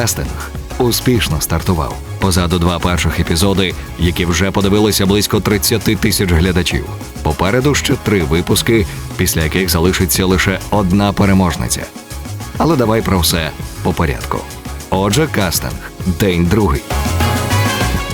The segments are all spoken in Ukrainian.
Кастинг успішно стартував. Позаду два перших епізоди, які вже подивилися близько 30 тисяч глядачів. Попереду ще три випуски, після яких залишиться лише одна переможниця. Але давай про все по порядку. Отже, кастинг, день другий.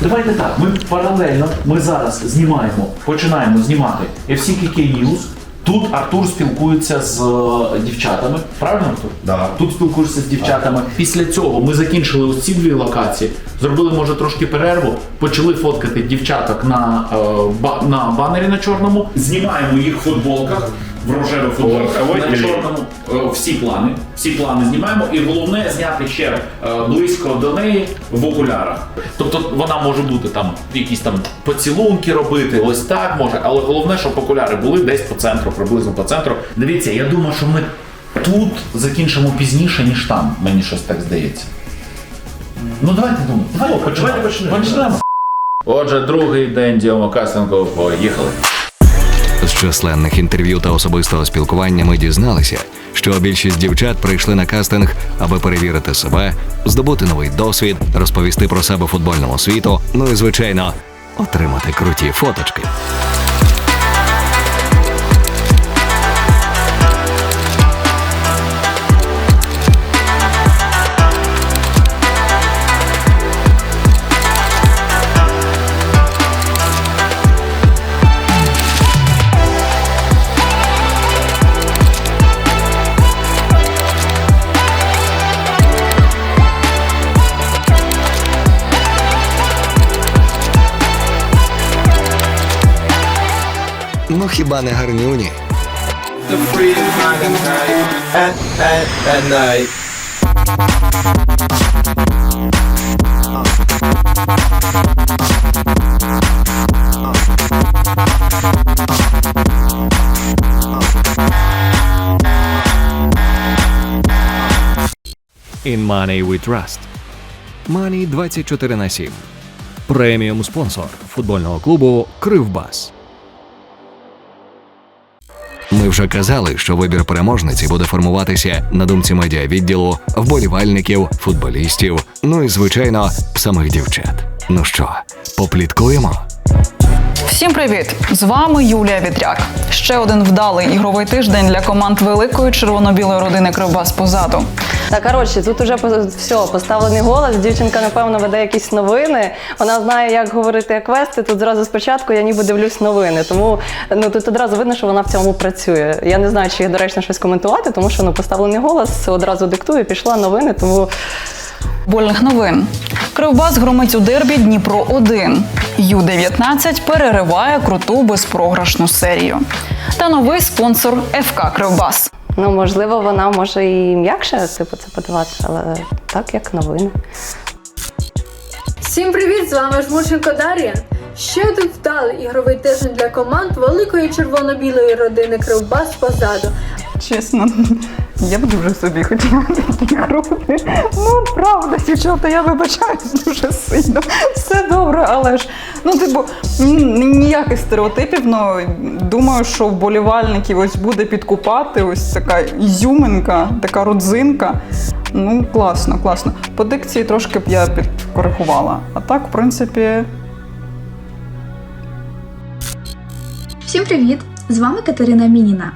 Давайте так, ми паралельно, ми зараз знімаємо, починаємо знімати FCKK News. Тут Артур спілкується з е, дівчатами. Правильно, Артур? Да. Тут спілкуєшся з дівчатами. Після цього ми закінчили ось ці дві локації, зробили, може, трошки перерву, почали фоткати дівчаток на, е, ба- на банері на чорному, знімаємо їх в футболках. В рожевих футболках на чорному всі плани. Всі плани знімаємо, і головне зняти ще е, близько до неї в окулярах. Тобто вона може бути там якісь там поцілунки робити, ось так може, але головне, щоб окуляри були десь по центру, приблизно по центру. Дивіться, я думаю, що ми тут закінчимо пізніше, ніж там. Мені щось так здається. Ну давайте думати. Давайте почнемо. давайте почнемо. Почнемо. Отже, другий день Діомо Кастингу, поїхали. З численних інтерв'ю та особистого спілкування ми дізналися, що більшість дівчат прийшли на кастинг, аби перевірити себе, здобути новий досвід, розповісти про себе футбольному світу, ну і звичайно, отримати круті фоточки. Хіба не гарнюні? the freedom night and night at, at, at night. In Money We Trust. Money 24 на 7. Преміум спонсор футбольного клубу Кривбас. Вже казали, що вибір переможниці буде формуватися на думці медіавідділу, вболівальників, футболістів, ну і звичайно, самих дівчат. Ну що, попліткуємо? Всім привіт! З вами Юлія Вітряк. Ще один вдалий ігровий тиждень для команд великої червоно-білої родини Кривбас позаду. Та коротше, тут уже все, поставлений голос. Дівчинка, напевно, веде якісь новини. Вона знає, як говорити квести. Тут зразу спочатку я ніби дивлюсь новини. Тому ну тут одразу видно, що вона в цьому працює. Я не знаю, чи є доречно щось коментувати, тому що ну поставлений голос одразу диктує, пішла новини. Тому Больних новин. Кривбас громить у дербі Дніпро 1 Ю-19 перериває круту безпрограшну серію. Та новий спонсор ФК Кривбас. ну можливо, вона може і м'якше типу це подавати, але так як новини. Всім привіт! З вами Жмурченко Дар'я. Ще один вдалий ігровий тиждень для команд великої червоно-білої родини Кривбас позаду. Чесно, я б дуже собі хотіла такі груди. Ну, правда, дівчата, я вибачаюсь дуже сильно. Все добре, але ж ну, типу, ніяких стереотипів. Ну думаю, що вболівальників ось буде підкупати ось така ізюминка, така родзинка. Ну, класно, класно. По дикції трошки б я підкоригувала. А так, в принципі, Всім привіт! З вами Катерина Мініна.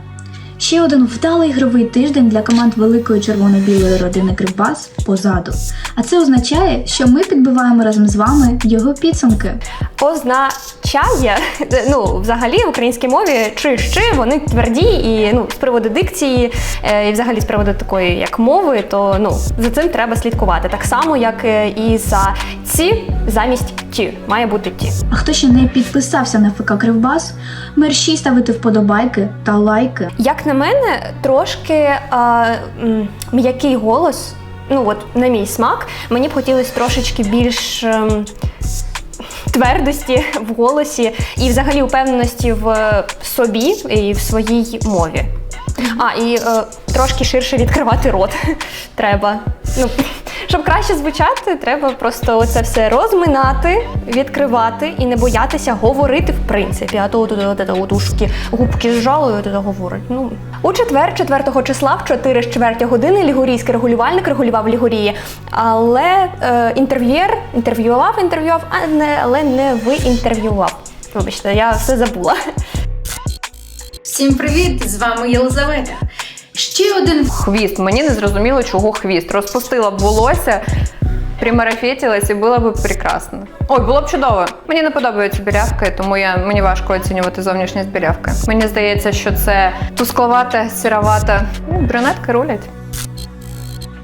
Ще один вдалий ігровий тиждень для команд великої червоно-білої родини Кривбас позаду. А це означає, що ми підбиваємо разом з вами його підсумки. Означає, ну, взагалі в українській мові чи щи вони тверді, і ну, з приводу дикції, е, і взагалі з приводу такої як мови, то ну, за цим треба слідкувати. Так само, як е, і за ці замість ті. Має бути ті. А хто ще не підписався на ФК Кривбас, мерщій ставити вподобайки та лайки. Як на мене, трошки а, м, м'який голос. Ну от на мій смак, мені б хотілося трошечки більш ем, твердості в голосі і взагалі упевненості в собі і в своїй мові. А, і е, трошки ширше відкривати рот треба. Ну, Щоб краще звучати, треба просто оце все розминати, відкривати і не боятися говорити в принципі. А то от, от, от, от ушки губки зжали, от, говорить. Ну у четвер, 4 числа, в 4 з чвертя години лігурійський регулювальник регулював лігурії, але е, інтерв'єр інтерв'ював, інтерв'ював, а не але не виінтерв'ював. Вибачте, я все забула. Всім привіт! З вами Єлизавета. Ще один Хвіст. Мені не зрозуміло, чого хвіст. Розпустила б волосся, примарафетилась і було б прекрасно. Ой, було б чудово. Мені не подобаються бірявки, тому я, мені важко оцінювати зовнішність бірявки. Мені здається, що це тускловата, сіровата. Ну, брюнетки рулять.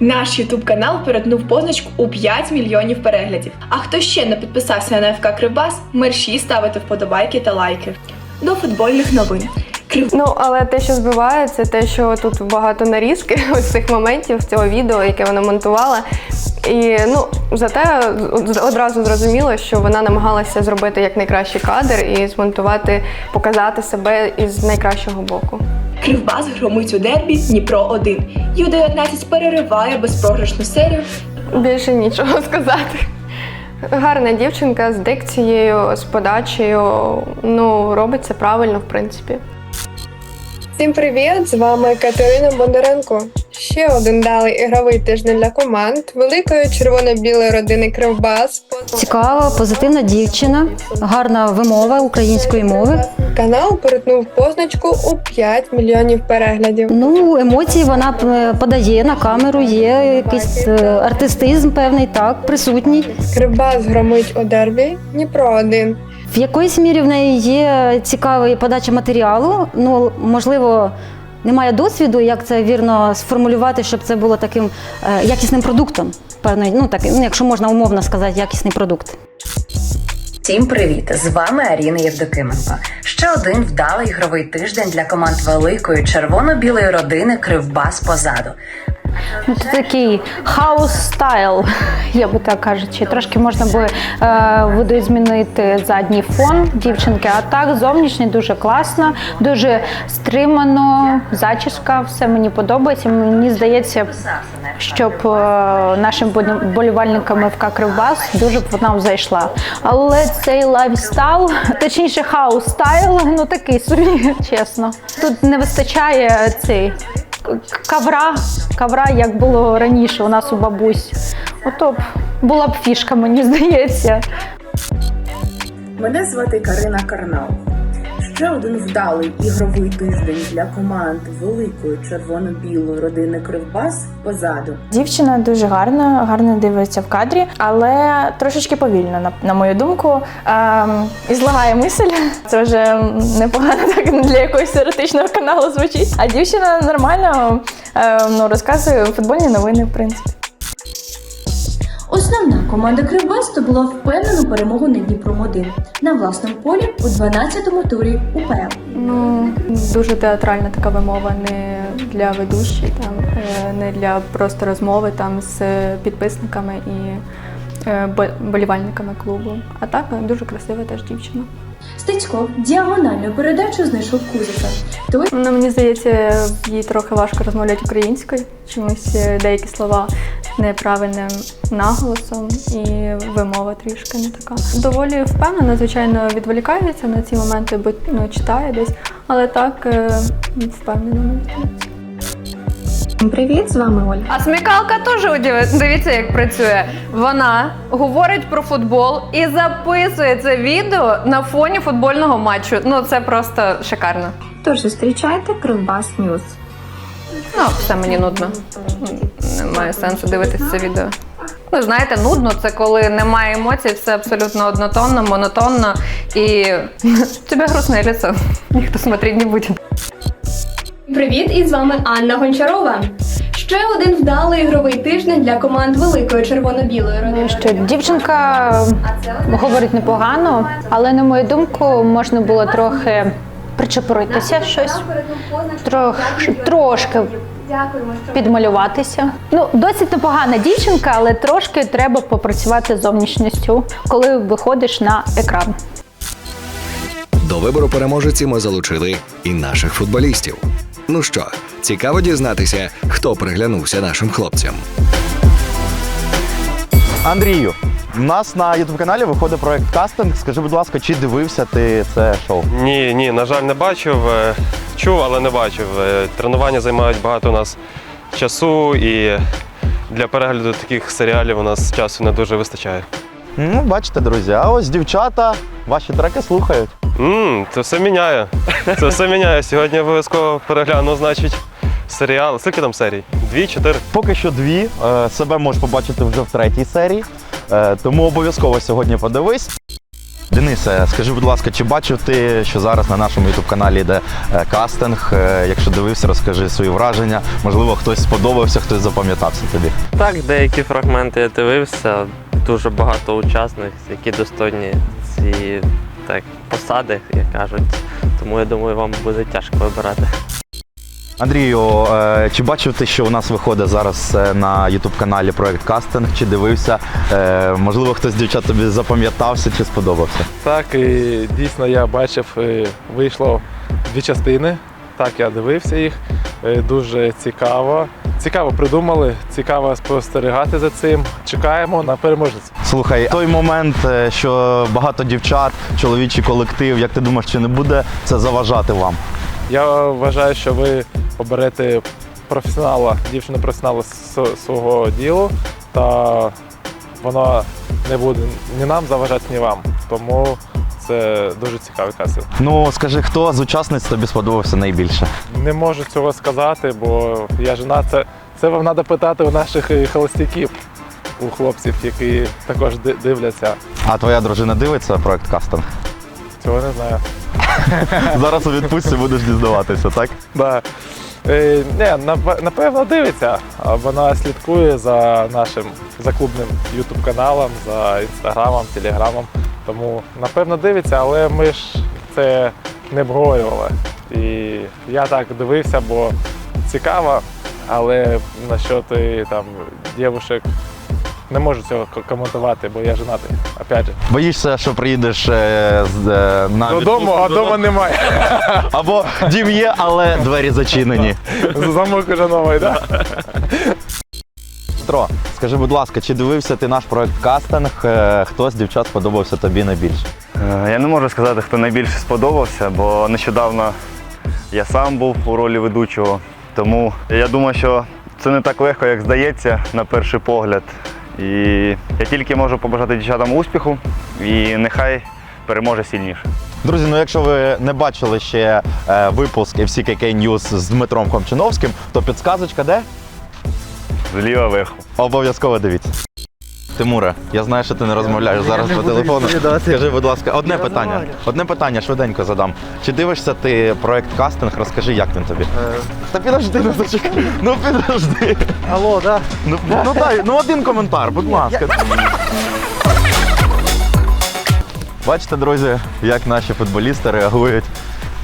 Наш Ютуб канал перетнув позначку у 5 мільйонів переглядів. А хто ще не підписався на ФК Кривбас, мерші ставити вподобайки та лайки. До футбольних новин. Ну, але те, що збиває, це те, що тут багато нарізки ось цих моментів цього відео, яке вона монтувала. І ну, зате одразу зрозуміло, що вона намагалася зробити як найкращий кадр і змонтувати, показати себе із найкращого боку. Кривбас громить у дербі Дніпро 1 Ю-19 перериває безпрограшну серію. Більше нічого сказати. Гарна дівчинка з дикцією, з подачею. Ну, робить це правильно, в принципі. Всім привіт! З вами Катерина Бондаренко. Ще один далий ігровий тиждень для команд великої червоно-білої родини Кривбас. Цікава, позитивна дівчина, гарна вимова української мови. Канал перетнув позначку у 5 мільйонів переглядів. Ну, емоції вона е, подає на камеру, є якийсь е, артистизм певний, так, присутній. Кривбас громить у дербі Дніпро 1 В якоїсь мірі в неї є цікава подача матеріалу. Ну, можливо, немає досвіду, як це вірно сформулювати, щоб це було таким е, якісним продуктом. Певний, ну так, ну, якщо можна умовно сказати, якісний продукт. Всім привіт! З вами Аріна Євдокименко. Ще один вдалий ігровий тиждень для команд великої червоно-білої родини Кривбас позаду. Ну, це такий хаус стайл, я би так кажучи. Трошки можна би е, видозмінити задній фон дівчинки, а так зовнішній дуже класно, дуже стримано, зачіска, все мені подобається. Мені здається, щоб е, нашим болівальникам ФК Кривбас дуже б вона зайшла. Але цей лайфстайл, точніше, хаус стайл, ну такий собі, чесно. Тут не вистачає цей кавра, кавра, як було раніше у нас у бабусь. Ото б була б фішка, мені здається. Мене звати Карина Карнал. Ще один вдалий ігровий тиждень для команд великої червоно-білої родини Кривбас позаду. Дівчина дуже гарна, гарно дивиться в кадрі, але трошечки повільно, на, на мою думку. Ем, і злагає мисль. Це вже непогано так для якогось еротичного каналу звучить. А дівчина нормально ем, ну, розказує футбольні новини, в принципі. Основна команда Кривбас була впевнену перемогу на Дніпром 1 на власному полі у 12-му турі УПЛ. Ну, дуже театральна така вимова, не для ведущої, там, е, не для просто розмови там з підписниками і е, болівальниками клубу. А так е, дуже красива теж дівчина. Стецько діагональну передачу знайшов Кузика. Той Ну, мені здається, їй трохи важко розмовляти українською. Чомусь е, деякі слова неправильним наголосом і вимова трішки не така. Доволі впевнена, звичайно, відволікається на ці моменти, бо ну, читає десь, але так е, впевнена. Привіт, з вами Оля. А смікалка теж дивіться, як працює. Вона говорить про футбол і записує це відео на фоні футбольного матчу. Ну це просто шикарно. Тож зустрічайте Кривбас Ньюз. Ну, все мені нудно. Немає сенсу дивитися це відео. Ну, знаєте, нудно це коли немає емоцій, все абсолютно однотонно, монотонно і тебе грустне лицо. Ніхто смотреть не буде. Привіт, і з вами Анна Гончарова. Ще один вдалий ігровий тиждень для команд великої червоно-білої родини. Що дівчинка говорить непогано, але на мою думку, можна було трохи причепуритися щось, трох, трошки підмалюватися. Ну, досить непогана дівчинка, але трошки треба попрацювати з зовнішністю, коли виходиш на екран. До вибору переможеці ми залучили і наших футболістів. Ну що, цікаво дізнатися, хто приглянувся нашим хлопцям. Андрію, у нас на youtube каналі виходить проект кастинг. Скажи, будь ласка, чи дивився ти це шоу? Ні, ні, на жаль, не бачив. Е, Чув, але не бачив. Е, Тренування займають багато у нас часу і для перегляду таких серіалів у нас часу не дуже вистачає. Ну, бачите, друзі, а ось дівчата ваші треки слухають. Мм, це все міняє. Це все міняє. Сьогодні обов'язково перегляну, значить, серіал. Скільки там серій? Дві, чотири? Поки що дві. Е, Себе можеш побачити вже в третій серії. Е, Тому обов'язково сьогодні подивись. Денисе, скажи, будь ласка, чи бачив ти, що зараз на нашому youtube каналі йде е, кастинг? Якщо дивився, розкажи свої враження. Можливо, хтось сподобався, хтось запам'ятався тобі. Так, деякі фрагменти я дивився, дуже багато учасників, які достойні ці так, посади, як кажуть. Тому я думаю, вам буде тяжко вибирати. Андрію, е, чи бачив ти, що у нас виходить зараз е, на youtube каналі проект кастинг? Чи дивився? Е, Можливо, хтось з дівчат тобі запам'ятався чи сподобався? Так, і дійсно я бачив, вийшло дві частини. Так, я дивився їх. Дуже цікаво. Цікаво придумали, цікаво спостерігати за цим. Чекаємо на переможця. Слухай, той момент, е, що багато дівчат, чоловічий колектив, як ти думаєш, чи не буде це заважати вам? Я вважаю, що ви оберете професіонала, дівчину професіонала свого ділу, та воно не буде ні нам заважати, ні вам. Тому це дуже цікавий кастинг. Ну скажи, хто з учасниць тобі сподобався найбільше? Не можу цього сказати, бо я жена. Це, це вам треба питати у наших е, холостяків, у хлопців, які також дивляться. А твоя дружина дивиться проект кастинг? Цього не знаю. Зараз у відпустці будеш дізнаватися, так? Да. Е, ні, напевно, дивиться. Вона слідкує за нашим за клубним ютуб каналом, за інстаграмом, телеграмом. Тому напевно дивиться, але ми ж це не обговорювали. І я так дивився, бо цікаво, але насчет е, там дівушек не можу цього коментувати, бо я женатий. Опять же. Боїшся, що приїдеш е, з, е, на Додому, відпустку а вдома немає. Або дім є, але двері зачинені. Замок уже новий, так? Петро, скажи, будь ласка, чи дивився ти наш проект кастинг? Е, Хто з дівчат сподобався тобі найбільше? Е, Я не можу сказати, хто найбільше сподобався, бо нещодавно я сам був у ролі ведучого. Тому я думаю, що це не так легко, як здається на перший погляд. І я тільки можу побажати дівчатам успіху і нехай переможе сильніше. Друзі, ну якщо ви не бачили ще е, випуск FCKK News з Дмитром Комчиновським, то підсказочка де? Зліва вверху. Обов'язково дивіться. Тимуре, я знаю, що ти не розмовляєш я зараз не по телефону. Скажи, будь ласка, одне Я питання. розмовляю. Одне питання швиденько задам. Чи дивишся ти проект кастинг? Розкажи, як він тобі? Та підожди, ну зачекай. Ну підожди. Алло, да? Ну, ну дай, ну один коментар, будь ласка. Бачите, друзі, як наші футболісти реагують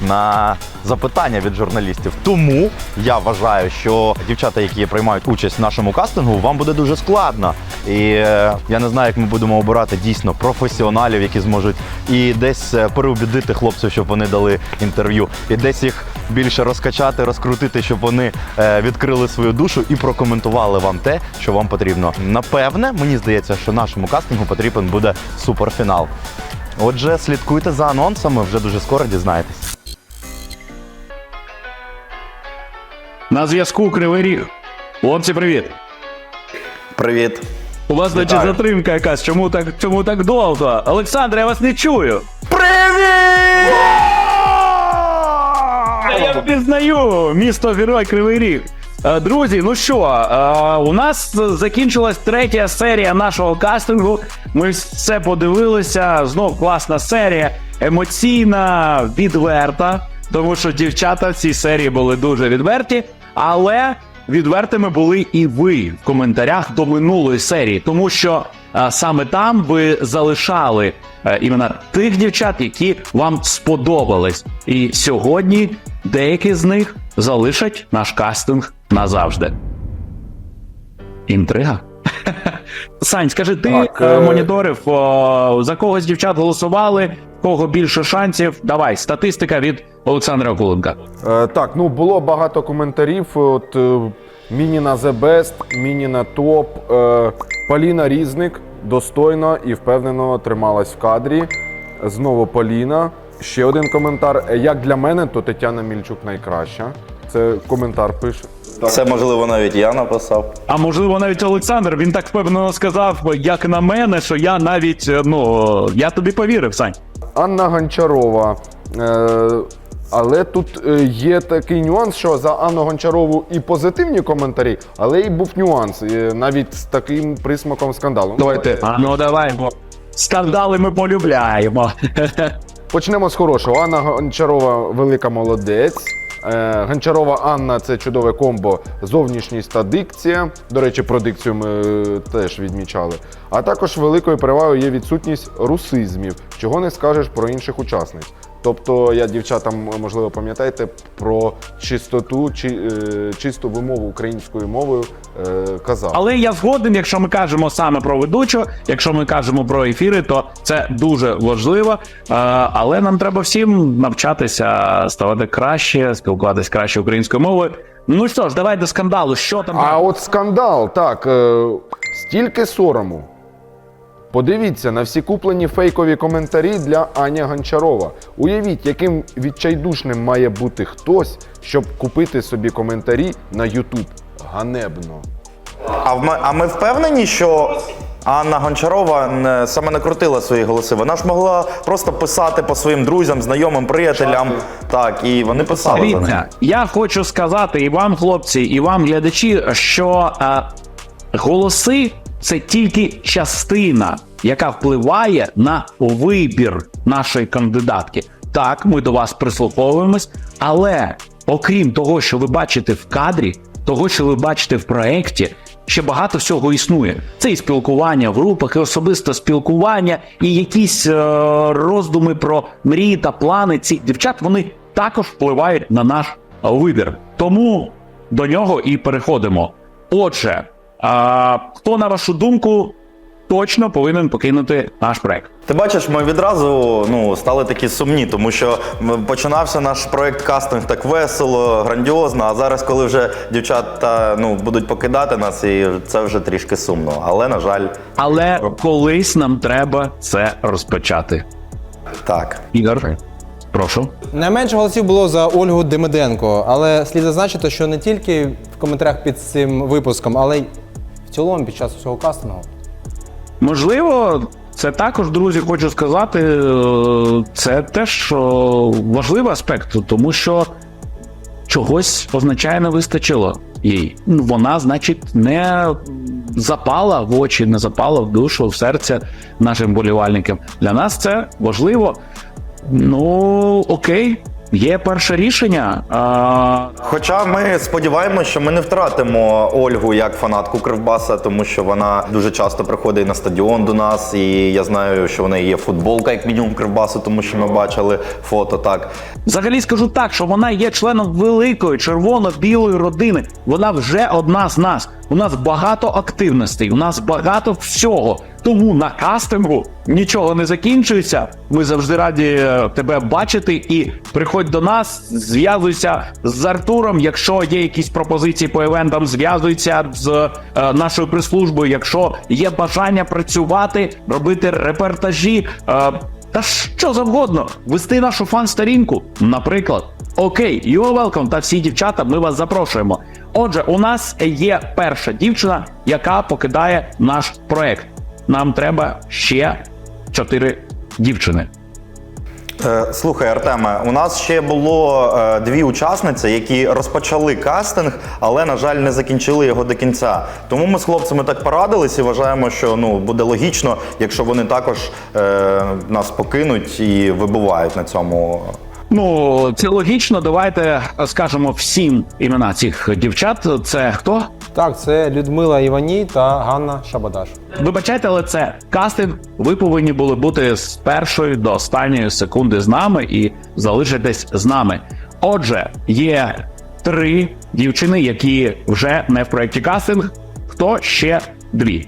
на запитання від журналістів. Тому я вважаю, що дівчата, які приймають участь в нашому кастингу, вам буде дуже складно. І е, я не знаю, як ми будемо обирати дійсно професіоналів, які зможуть і десь е, переубідити хлопців, щоб вони дали інтерв'ю, і десь їх більше розкачати, розкрутити, щоб вони е, відкрили свою душу і прокоментували вам те, що вам потрібно. Напевне, мені здається, що нашому кастингу потрібен буде суперфінал. Отже, слідкуйте за анонсами, вже дуже скоро дізнаєтесь. На зв'язку Кривий Ріг. Хлопці, привіт. Привіт. У вас, значить, затримка якась. Чому так, чому так довго? Олександр, я вас не чую. Привіт! Я впізнаю місто Герой Кривий Ріг. Е, Друзі, ну що, е, у нас закінчилась третя серія нашого кастингу. Ми все подивилися. Знов класна серія, емоційна, відверта. Тому що дівчата в цій серії були дуже відверті, але відвертими були і ви в коментарях до минулої серії, тому що а, саме там ви залишали а, імена тих дівчат, які вам сподобались. І сьогодні деякі з них залишать наш кастинг назавжди. Інтрига. Сань, скажи, ти Так, е, е, моніторив, о, за кого з дівчат голосували, кого більше шансів. Давай, статистика від Олександра Окуленка. Е, так, ну було багато коментарів. От е, Мініна The Best, Мініна Топ, е, Поліна Різник. достойно і впевнено трималась в кадрі. Знову Поліна. Ще один коментар. Як для мене, то Тетяна Мільчук найкраща. Це коментар пише. Це можливо навіть я написав. А можливо, навіть Олександр він так впевнено сказав, як на мене, що я навіть е, ну я тобі повірив, Сань. Анна Гончарова. Е, але тут е, є такий нюанс, що за Анну Гончарову і позитивні коментарі, але і був нюанс, е, навіть з таким присмаком скандалу. Давайте. А ну давай, бо скандали ми полюбляємо. Почнемо з хорошого. Анна Гончарова велика молодець. Е, Гончарова Анна це чудове комбо, зовнішність та дикція. До речі, про дикцію ми е, теж відмічали. А також великою перевагою є відсутність русизмів, чого не скажеш про інших учасниць. Тобто, я дівчатам, можливо, пам'ятаєте про чистоту чи е, чисту вимову українською мовою е, казав. Але я згоден, якщо ми кажемо саме про ведучу, якщо ми кажемо про ефіри, то це дуже важливо. Е, Але нам треба всім навчатися ставати краще, спілкуватися краще українською мовою. Ну що ж, давай до скандалу. Що там? А от скандал, так, е, стільки сорому. Подивіться на всі куплені фейкові коментарі для Ані Гончарова. Уявіть, яким відчайдушним має бути хтось, щоб купити собі коментарі на Ютуб. Ганебно. А, в а ми впевнені, що Анна Гончарова не, саме не крутила свої голоси. Вона ж могла просто писати по своїм друзям, знайомим, приятелям. Так, і вони писали за неї. Дивіться, я хочу сказати і вам, хлопці, і вам, глядачі, що е, голоси це тільки частина, яка впливає на вибір нашої кандидатки. Так, ми до вас прислуховуємось, але окрім того, що ви бачите в кадрі, того, що ви бачите в проєкті, ще багато всього існує. Це і спілкування в групах, і особисте спілкування, і якісь е, роздуми про мрії та плани. Ці дівчат вони також впливають на наш вибір. Тому до нього і переходимо. Отже, а, хто на вашу думку точно повинен покинути наш проект? Ти бачиш, ми відразу ну, стали такі сумні, тому що починався наш проект кастинг так весело, грандіозно. А зараз, коли вже дівчата ну, будуть покидати нас, і це вже трішки сумно. Але, на жаль, Але колись нам треба це розпочати. Так. Ігор, прошу. Найменше голосів було за Ольгу Демиденко, але слід зазначити, що не тільки в коментарях під цим випуском, але й цілому під час усього кастингу. Можливо, це також, друзі, хочу сказати, е, це теж важливий аспект, тому що чогось означає не вистачило їй. Ну, Вона, значить, не запала в очі, не запала в душу, в серце нашим болівальникам. Для нас це важливо. Ну, окей, є перше рішення. А, Хоча ми сподіваємося, що ми не втратимо Ольгу як фанатку Кривбаса, тому що вона дуже часто приходить на стадіон до нас, і я знаю, що в неї є футболка, як мінімум Кривбасу, тому що ми бачили фото так. Взагалі скажу так, що вона є членом великої червоно-білої родини. Вона вже одна з нас. У нас багато активностей, у нас багато всього. Тому на кастингу нічого не закінчується. Ми завжди раді е, тебе бачити і приходь до нас, зв'язуйся з Артуром. Якщо є якісь пропозиції по івентам, зв'язуйся з е, нашою прес-службою. Якщо є бажання працювати, робити репортажі. Е, та що завгодно, вести нашу фан-сторінку, наприклад. Окей, you're welcome та всі дівчата, ми вас запрошуємо. Отже, у нас є перша дівчина, яка покидає наш проект. Нам треба ще чотири дівчини. Е, Слухай, Артеме, у нас ще було е, дві учасниці, які розпочали кастинг, але, на жаль, не закінчили його до кінця. Тому ми з хлопцями так порадились і вважаємо, що ну буде логічно, якщо вони також е, нас покинуть і вибувають на цьому. Ну, це логічно. Давайте скажемо всім імена цих дівчат. Це хто? Так, це Людмила Іваній та Ганна Шабадаш. Вибачайте, але це кастинг. Ви повинні були бути з першої до останньої секунди з нами і залишитись з нами. Отже, є три дівчини, які вже не в проєкті кастинг. Хто ще дві?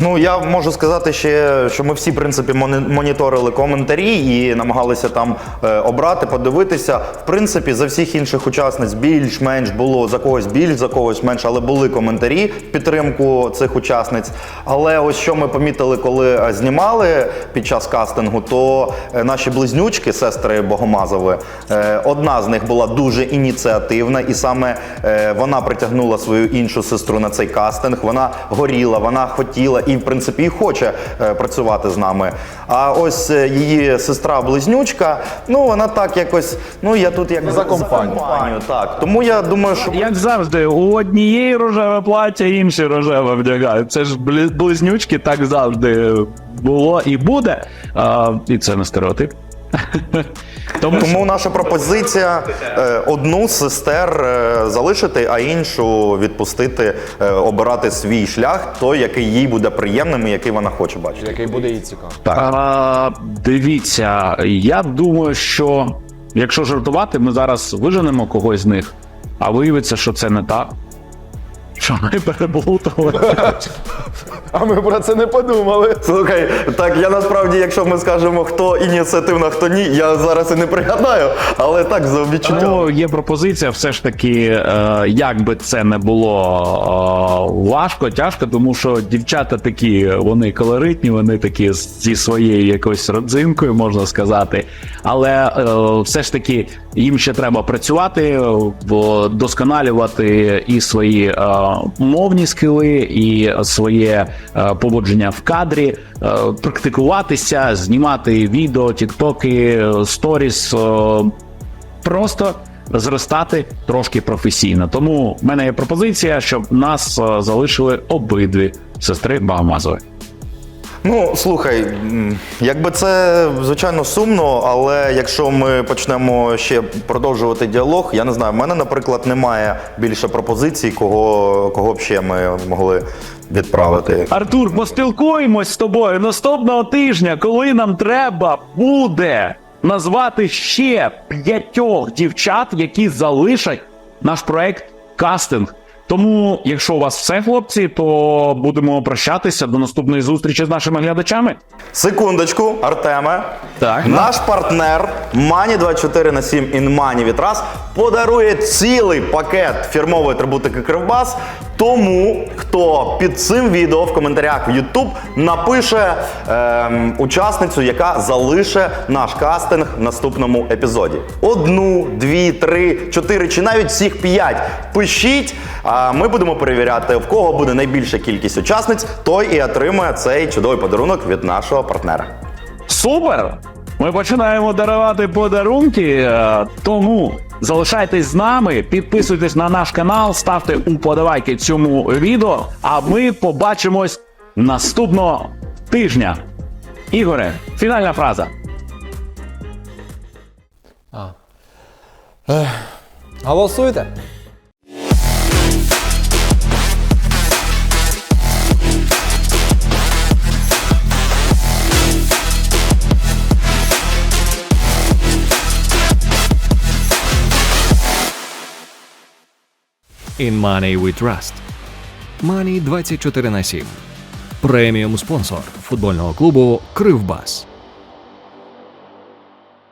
Ну я можу сказати ще, що ми всі в принципі моніторили коментарі і намагалися там е, обрати, подивитися. В принципі, за всіх інших учасниць більш-менш було за когось більш, за когось менш, але були коментарі в підтримку цих учасниць. Але ось що ми помітили, коли е, знімали під час кастингу, то е, наші близнючки, сестри Богомазови, одна з них була дуже ініціативна, і саме вона притягнула свою іншу сестру на цей кастинг. Вона горіла, вона хотіла і, в принципі, і хоче е, працювати з нами. А ось е, її сестра-близнючка, ну вона так якось, ну я тут як За компанію. так. Тому я думаю, що Як завжди, у однієї рожеве плаття, інші рожеве вдягають. Це ж близнючки так завжди було і буде. А, і це не стереотип. Тому, Тому наша пропозиція е, одну з сестер е, залишити, а іншу відпустити, е, обирати свій шлях, той, який їй буде приємним і який вона хоче бачити. Який буде їй цікаво. А, дивіться, я думаю, що якщо жартувати, ми зараз виженемо когось з них, а виявиться, що це не так. Що ми переплутали. А ми про це не подумали. Слухай, так я насправді, якщо ми скажемо, хто ініціативна, хто ні, я зараз і не пригадаю, але так за відчуттям. Тому є пропозиція, все ж таки, е, як би це не було е, важко, тяжко, тому що дівчата такі, вони колоритні, вони такі з- зі своєю якоюсь родзинкою, можна сказати. Але е, все ж таки їм ще треба працювати, вдосконалювати і свої е, мовні скили, і своє е, поводження в кадрі, е, практикуватися, знімати відео, тіктоки, сторіс. просто зростати трошки професійно. Тому в мене є пропозиція, щоб нас залишили обидві сестри Багамазові. Ну, слухай, якби це звичайно сумно, але якщо ми почнемо ще продовжувати діалог, я не знаю, в мене, наприклад, немає більше пропозицій, кого, кого б ще ми могли відправити. Артур, поспілкуємось з тобою наступного тижня, коли нам треба буде назвати ще п'ятьох дівчат, які залишать наш проект кастинг. Тому, якщо у вас все, хлопці, то будемо прощатися до наступної зустрічі з нашими глядачами. Секундочку, Артеме. Так. Наш партнер Money 24 на 7 in Money Вітрас подарує цілий пакет фірмової атрибутики Кривбас. Тому, хто під цим відео в коментарях в YouTube напише ем, учасницю, яка залише наш кастинг в наступному епізоді. Одну, дві, три, чотири чи навіть всіх п'ять. Пишіть, а ми будемо перевіряти, в кого буде найбільша кількість учасниць, той і отримує цей чудовий подарунок від нашого партнера. Супер! Ми починаємо дарувати подарунки, е, тому залишайтесь з нами, підписуйтесь на наш канал, ставте уподобайки цьому відео, а ми побачимось наступного тижня. Ігоре, фінальна фраза. Голосуйте. In Money We Trust. Money 24 на 7. Преміум спонсор футбольного клубу Кривбас.